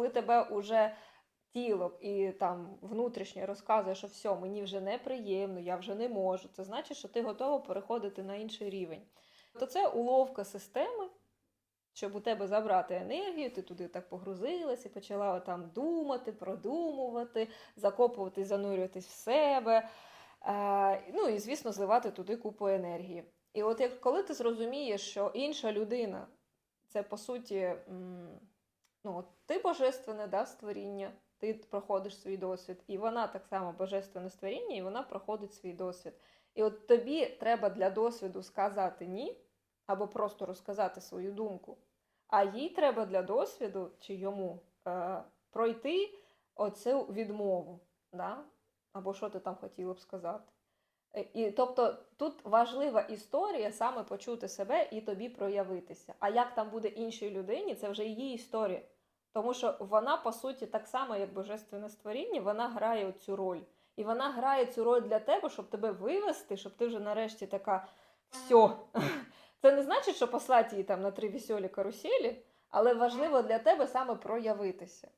Коли тебе уже тіло і там внутрішнє розказує, що все, мені вже неприємно, я вже не можу. Це значить, що ти готова переходити на інший рівень. То це уловка системи, щоб у тебе забрати енергію, ти туди так погрузилась і почала там думати, продумувати, закопуватись, занурюватись в себе. Е, ну і, звісно, зливати туди купу енергії. І от як коли ти зрозумієш, що інша людина це по суті, ну, ти божественне да, створіння, ти проходиш свій досвід, і вона так само божественне створіння, і вона проходить свій досвід. І от тобі треба для досвіду сказати ні, або просто розказати свою думку. А їй треба для досвіду чи йому е, пройти оцю відмову, да? або що ти там хотіла б сказати. Е, І, тобто тут важлива історія саме почути себе і тобі проявитися. А як там буде іншій людині, це вже її історія. Тому що вона, по суті, так само, як божественне створіння, вона грає цю роль. І вона грає цю роль для тебе, щоб тебе вивести, щоб ти вже нарешті така все. Це не значить, що послати її там на три веселі каруселі, але важливо для тебе саме проявитися.